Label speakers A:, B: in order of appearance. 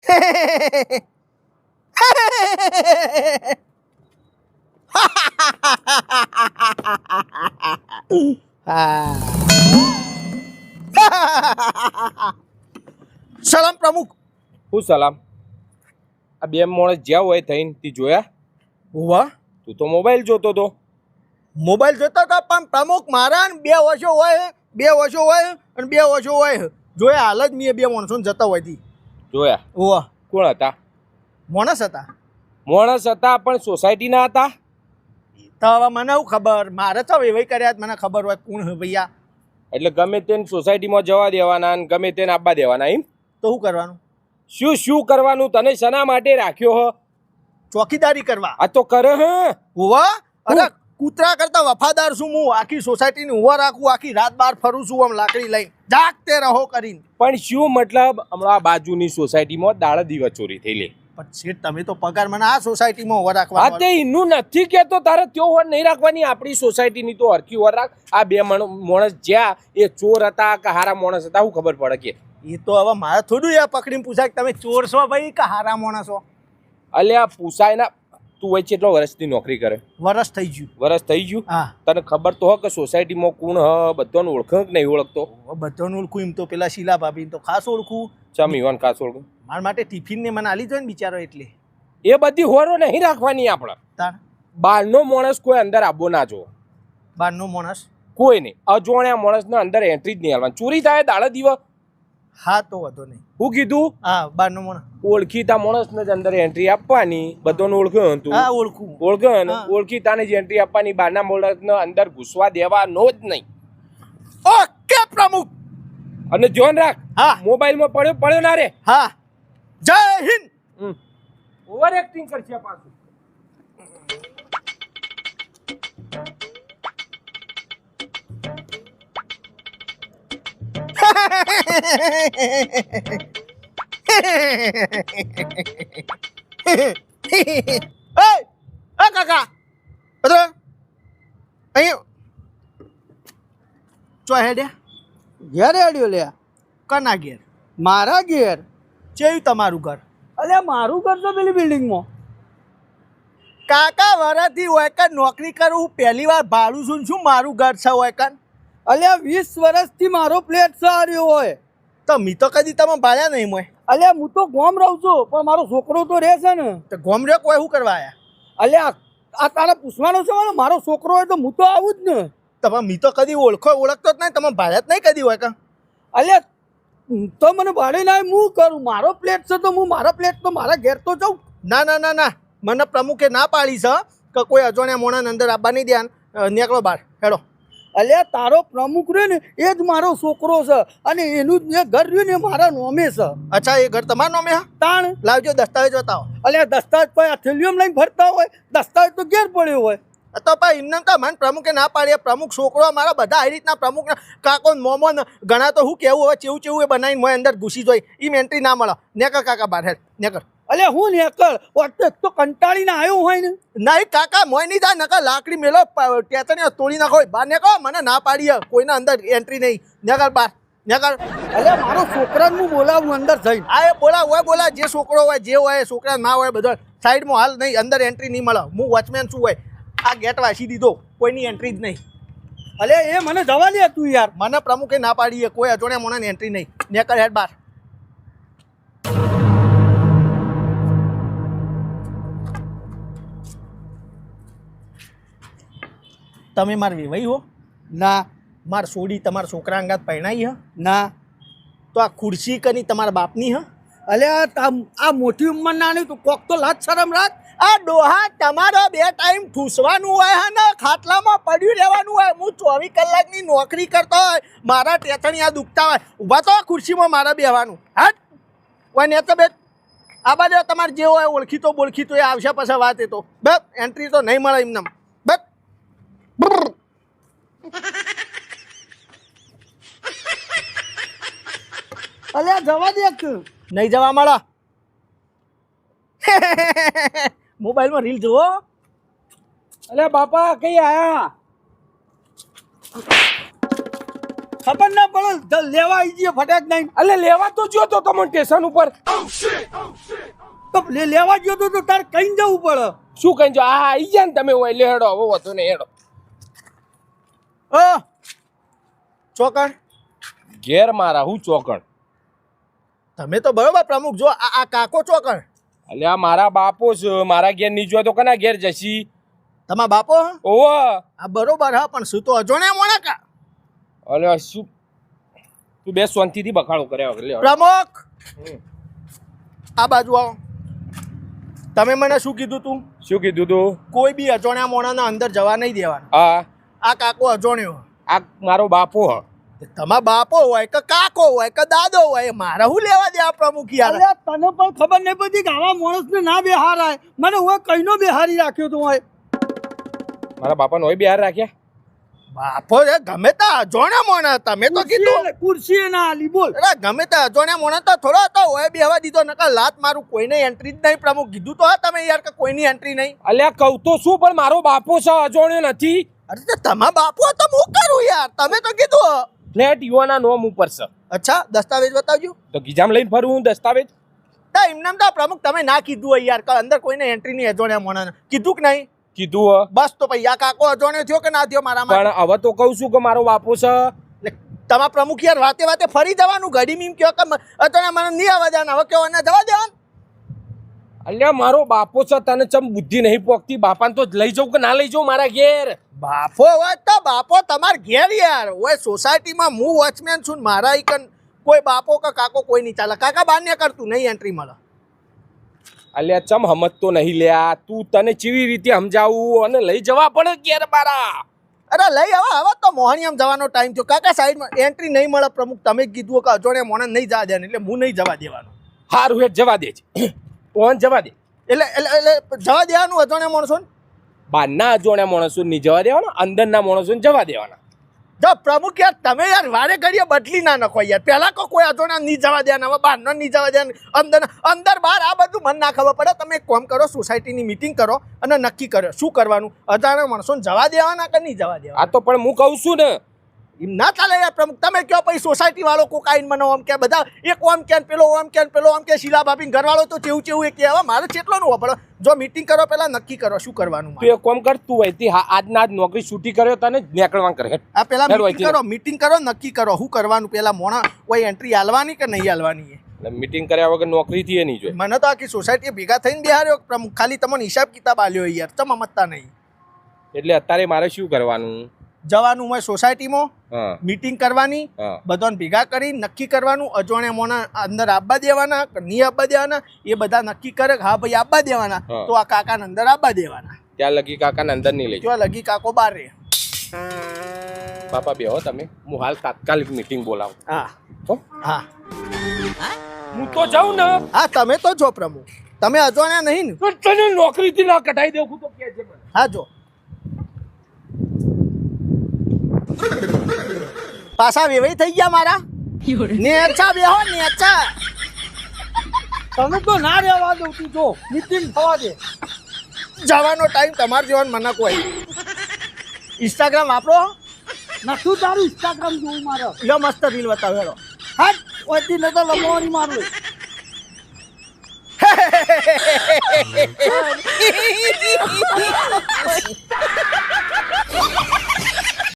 A: સલામ પ્રમુખ
B: હું સલામ આ બે માણસ જ્યાં હોય થઈને તે જોયા?
A: વાહ
B: તું તો મોબાઈલ જોતો તો.
A: મોબાઈલ જોતો તો પણ પ્રમુખ મારા ને બે વર્ષો હોય બે વર્ષો હોય અને બે વર્ષો હોય જોયા હાલ જ મેં બે માણસો જતા હોય તી.
B: જોયા?
A: વાહ
B: કોણ હતા?
A: માણસ હતા.
B: માણસ હતા પણ સોસાયટીના હતા?
A: તો હવે મને શું ખબર? મારે તો એવાય કર્યા મને ખબર હોય કોણ ભૈયા.
B: એટલે ગમે તેને સોસાયટીમાં જવા દેવાના અને ગમે તેને આપવા દેવાના એમ?
A: તો શું કરવાનું?
B: શું શું કરવાનું? તને શના માટે રાખ્યો હો?
A: ચોકીદારી કરવા.
B: આ તો કરે હ.
A: વાહ અરે કૂતરા કરતા વફાદાર છું હું. આખી સોસાયટીની ઊભા રાખું આખી રાત બાર ફરું છું આમ લાકડી લઈને. જાગતે રહો કરીને.
B: પણ શું મતલબ હમણાં આ બાજુની સોસાયટીમાં દાળ દિવસ ચોરી થઈ લે
A: પણ શેઠ તમે તો પગાર મને આ સોસાયટીમાં ઊભા
B: હા
A: રાખવા
B: તે એનું નથી કેતો તારે ત્યો નહીં રાખવાની. આપણી સોસાયટીની તો હરકી વર રાખ. આ બે માણસ જ્યાં એ ચોર હતા કે હારા માણસ હતા હું ખબર પડે કે.
A: એ તો હવે મારે થોડું યાર પકડીને પૂછાય કે તમે ચોર છો ભાઈ કે હારા માણસો?
B: અલ્યા પૂછાય ના તું વચ્ચે એટલો વર્ષથી નોકરી કરે.
A: વરસ થઈ ગયું.
B: વરસ થઈ ગયું?
A: હા.
B: તને ખબર તો હ કે સોસાયટીમાં કોણ હ બધાને ઓળખ કે નહીં ઓળખતો?
A: બધાને ઓળખું એમ તો પેલા શીલા ભાભી તો ખાસ ઓળખું.
B: ચમ ઈવાન ખાસ ઓળખું?
A: મારા માટે ટિફિન ને મને આલી જાય ને બિચારો એટલે.
B: એ બધી હોરો નહીં રાખવાની આપણે. બહારનો માણસ કોઈ અંદર આબો ના જો
A: બહારનો માણસ?
B: કોઈ નહીં. અજોણ્યા માણસને અંદર એન્ટ્રી જ નહીં હાલવાની ચોરી થાય દાડા દિવસ
A: હા તો વધો નહીં.
B: હું કીધું?
A: હા બારનો માણસ
B: ઓળખીતા માણસને જ અંદર એન્ટ્રી આપવાની બધાને ઓળખ્યો હતું.
A: હા ઓળખું.
B: ઓળખ્યો ને. ઓળખીતાને જ એન્ટ્રી આપવાની બહારના માણસને અંદર ઘૂસવા દેવાનો જ નહીં.
A: ઓકે પ્રમુખ.
B: અને ધ્યાન રાખ
A: હા.
B: મોબાઈલમાં પડ્યો પડ્યો ના રે.
A: હા. જય હિન્દ.
B: ઓવર એક્ટિંગ કરશે પાછું.
A: એ એ કાકા! અરે અહીં? ચો હેડ્યા
C: ઘેર હેડ્યો લે.
A: કના ઘેર?
C: મારા ઘેર?
A: ચેયું તમારું ઘર?
C: અલે મારું ઘર તો પેલી બિલ્ડિંગમાં.
A: કાકા વરાથી હોય કે નોકરી કરું હું પહેલી વાર ભાડું છું શું મારું ઘર છે હોય કન
C: અલ્યા વીસ વર્ષથી મારો પ્લેટ સાર્યો હોય.
A: તો મી તો કદી તમે ભાડ્યા નહીં મોય.
C: અલ્યા હું તો ગોમ રહું છું પણ મારો છોકરો તો રહે છે ને.
A: તો રહ્યો કોઈ શું કરવા આયા?
C: અલ્યા આ તારે પૂછવાનું છે મારો? મારો છોકરો હોય તો હું તો આવું જ ને.
A: તમે મી તો કદી ઓળખો ઓળખતો જ નહીં તમે ભાડ્યા જ નહીં કદી હોય કે?
C: અલ્યા તો મને ભાડે ના હું કરું? મારો પ્લેટ છે તો હું મારા પ્લેટ તો મારા ઘેર તો જાઉં.
A: ના ના ના ના. મને પ્રમુખે ના પાડી છે કે કોઈ અજાણ્યા મોણાને અંદર આવવા નહીં ધ્યાન નીકળો બહાર હેડો.
C: અલ્યા તારો પ્રમુખ રહ્યો ને એ જ મારો છોકરો છે. અને એનું જ એ ઘર રહ્યું ને એ મારા નોમે છે.
A: અચ્છા એ ઘર તમારા નોમે હા?
C: તાણ?
A: લાવજો દસ્તાવેજ બતાવો.
C: અલ્યા દસ્તાવેજ કોઈ થેલિયમ લઈને ફરતા હોય દસ્તાવેજ તો ઘેર પડ્યો હોય.
A: તો ભાઈ એમને તો મન પ્રમુખે ના પાડીએ પ્રમુખ છોકરો મારા બધા આવી રીતના પ્રમુખ કાકો ને મોમો ને ઘણા તો હું કેવું હવે ચેવું ચેવું એ બનાવીને મોય અંદર ઘૂસી જોઈ. એમ એન્ટ્રી ના મળે. નેકર કાકા બહાર હેડ નેકર.
C: અલે હું નેકળ? ઓટ એક તો કંટાળીને આવ્યો હોય ને.
A: નહીં કાકા મોય નહીં જાય નકર લાકડી મેલો ટેતણીઓ તોડી નાખો. બહાર નીકળો મને ના પાડી કોઈના અંદર એન્ટ્રી નહીં. નકર બહાર. નકર
C: અલે મારો છોકરાને હું બોલાવું અંદર જઈને.
A: આ એ બોલા હોય બોલા જે છોકરો હોય જે હોય છોકરા ના હોય બધા. સાઈડમાં હાલ નહીં અંદર એન્ટ્રી નહીં મળે. હું વોચમેન શું હોય. આ ગેટ વાસી દીધો. કોઈની એન્ટ્રી જ નહીં.
C: અલે એ મને જવા દે તું યાર.
A: મને પ્રમુખે ના પાડી કોઈ અજોણ્યા મોણાની એન્ટ્રી નહીં. નેકર હેડ બાર તમે માર વિવાહી હો?
C: ના.
A: માર સોડી તમારા છોકરા અંગાત પહેણાઈ હ?
C: ના.
A: તો આ ખુરશી કની તમારા બાપની હ?
C: અલે આ મોટી ઉંમર નાની તું. કોક તો લાજ શરમ રાખ.
A: આ ડોહા તમારો બે ટાઈમ ઠૂસવાનું હોય હે ને? ખાટલામાં પડ્યું રહેવાનું હોય. હું ચોવીસ કલાકની નોકરી કરતો હોય. મારા ટેથણિયા દુખતા હોય. ઊભા તો આ ખુરશીમાં મારે બેહવાનું. હટ. કોઈ ને તો બે. આ બાજુ તમારે જે હોય ઓળખીતો બોળખીતો એ આવશે પછી વાત એ તો. બસ એન્ટ્રી તો નહીં મળે એમને.
C: અલે આ જવા દે
A: નહીં જવા મળે મોબાઈલમાં રીલ જુઓ.
B: અલે બાપા કઈ આયા?
C: ખબર ના પડે લેવા આવી જઈએ ફટાક નહીં.
B: અલે લેવા તો જો તો તમને સ્ટેશન ઉપર.
C: તો લેવા ગયો તો તાર કઈ જવું પડે?
B: શું કહી જો આ આવી ગયા ને તમે હોય લેડો હવે વધુ ને હેડો.
A: ચોકણ
B: ઘેર મારા હું ચોકણ
A: તમે તો બરોબર પ્રમુખ જો આ કાકો ચોકણ
B: એટલે આ મારા બાપો છે મારા ઘેર નહીં જો તો કના ઘેર જશી?
A: તમારા બાપો? હા?
B: ઓવો
A: આ બરોબર હા પણ શું તો અજોણ્યા મોણા કા?
B: અલે શું? તું બે શાંતિથી બખાડો કર્યા વગર લે
A: પ્રમુખ. આ બાજુ આવો. તમે મને શું કીધું તું?
B: શું કીધું તું?
A: કોઈ બી અજોણ્યા મોણાના અંદર જવા નહીં દેવાના.
B: હા.
A: આ કાકો અજોણ્યો.
B: આ મારો બાપો હ.
A: તમારા બાપો હોય કે કાકો હોય કે દાદો હોય મારે શું લેવા દે આ પ્રમુખ યાર?
C: તને પણ ખબર નહીં પડી કે આવા માણસને ના બેહારાય. મને હું કઈનો બેહારી રાખ્યો તો હોય.
B: મારા બાપાને હોય બિહાર રાખ્યા?
A: બાપો રે ગમે તે અજોણ્યા મોણા તમે તો કીધું.
C: કુર્સી ના આલી બોલ.
A: અરે ગમે તે અજોણ્યા મોણા તો થોડો હતો હોય બેહવા દીધો નકર લાત મારું કોઈને એન્ટ્રી જ નહીં પ્રમુખ. કીધું તો હા તમે યાર કે કોઈની એન્ટ્રી નહીં.
B: અલ્યા કહું તો શું પણ મારો બાપો છે અજોણ્યો નથી.
A: અરે તો તમારા બાપુ તો હું કરું યાર. તમે તો કીધું.
B: ફ્લેટ યુવાના નોમ ઉપર છે.
A: અચ્છા દસ્તાવેજ બતાવજો.
B: તો ગીજામ લઈને ફરું હું દસ્તાવેજ?
A: તા એમને તો પ્રમુખ તમે ના કીધું હોય યાર. અંદર કોઈને એન્ટ્રી નહીં અજોણ્યા મોણા કીધું કે નહીં?
B: કીધું
A: બસ તો ભાઈ આ કાકો અજોણ્યો થયો કે ના થયો મારા
B: પણ હવે તો કહું છું કે મારો બાપો છે.
A: તમારા પ્રમુખ યાર વાતે વાતે ફરી જવાનું. ઘડી મીમ કયો કે અજોણ્યા મને નહીં આવવા જવાના હવે કયો એને જવા દેવાનું.
B: અલ્યા મારો બાપો છે તને ચમ બુદ્ધિ નહીં પોકતી બાપાને તો લઈ જાઉં કે ના લઈ જાઉં મારા ઘેર?
A: બાપો હોય તો બાપો તમાર ઘેર યાર. ઓય સોસાયટીમાં હું વોચમેન છું ને મારા ઈકન કોઈ બાપો કે કાકો કોઈ નહીં ચાલે. કાકા બાન્ય કરતું નહીં એન્ટ્રી મળે.
B: અલ્યા ચમ હમત નહીં લ્યા તું તને ચીવી રીતે સમજાવું અને લઈ જવા પડે ઘેર મારા
A: અરે લઈ આવો હવે તો મોહણીયમ જવાનો ટાઈમ થયો. કાકા સાઈડમાં એન્ટ્રી નહીં મળે પ્રમુખ તમે કીધું કે અજોડે મોણે નહીં જવા દેવાનું એટલે હું નહીં જવા દેવાનું.
B: હારું હેઠ જવા દે ઓન જવા દે.
A: એટલે એટલે એટલે જવા દેવાનું અજોણે માણસો
B: બહારના અજોણ્યા માણસો નહીં જવા દેવાના અંદરના માણસોને જવા દેવાના.
A: જો પ્રમુખ યાર તમે યાર વારે ઘડીએ બદલી ના નખો યાર. પહેલાં કો કોઈ અજોણા નહીં જવા દેવાના હવે બહારનો નહીં જવા દેવાના. અંદર અંદર બહાર આ બધું મન ના ખબર પડે. તમે એક કામ કરો સોસાયટીની મીટિંગ કરો અને નક્કી કરો શું કરવાનું. અજાણ્યા માણસોને જવા દેવાના કે નહીં જવા દેવાના?
B: આ તો પણ હું કહું છું ને
A: એમ ના ચાલે યાર પ્રમુખ. તમે કહો પછી સોસાયટી વાળો કોક આઈને મને આમ કે બધા એક ઓમ કે પેલો ઓમ કે પેલો આમ કે શીલા બાપી ઘરવાળો તો ચેવું ચેવું એ કહેવા હવે મારે ચેટલો નું પડે જો મીટિંગ કરો પેલા નક્કી કરો શું કરવાનું
B: તું એક કામ કર તું અહીંથી હા આજના આજ નોકરી છૂટી કર્યો તને નીકળવા કરે.
A: આ પેલા મીટિંગ કરો મીટિંગ કરો નક્કી કરો શું કરવાનું પેલા મોણા કોઈ એન્ટ્રી આલવાની કે નહીં આલવાની
B: એટલે મીટિંગ કર્યા વગર નોકરી થી નહીં જોઈએ.
A: મને તો આખી સોસાયટી ભેગા થઈને બિહાર્યો પ્રમુખ ખાલી તમને હિસાબ કિતાબ આલ્યો યાર તમે મતતા નહીં.
B: એટલે અત્યારે મારે શું કરવાનું?
A: જવાનું હોય સોસાયટીમાં મીટિંગ કરવાની બધાને ભેગા કરી નક્કી કરવાનું અજવાણ્યા મોના અંદર આપવા દેવાના નહીં આપવા દેવાના એ બધા નક્કી કરે હા ભાઈ આપવા દેવાના. તો આ કાકાને અંદર આપવા દેવાના.
B: ત્યાં લગી કાકાને અંદર નહીં લઈ
A: જો લગી કાકો બાર રે
B: બાપા બેહો તમે. હું હાલ તાત્કાલિક મીટિંગ બોલાવું.
A: હા.
B: હો?
A: હા.
B: હું તો જાઉં ને.
A: હા તમે તો જો પ્રમુખ. તમે અજવાણ્યા નહીં ને.
B: તને નોકરીથી ના કઢાઈ દેવું તો કે છે મને.
A: હા જો. પાછા વેવાઈ થઈ ગયા મારા? નેચા બેહો નેચા
C: તમે તો ના રહેવા દઉં તું જો મિટિંગ થવા દે.
A: જવાનો ટાઈમ તમારે જવાનું મને કોઈ. ઇન્સ્ટાગ્રામ વાપરો
C: નથું તારું ઇન્સ્ટાગ્રામ જોવું મારે.
A: લો મસ્ત રીલ બતાવેલો
C: હા ઓથી ન તો લંબાવાની મારું.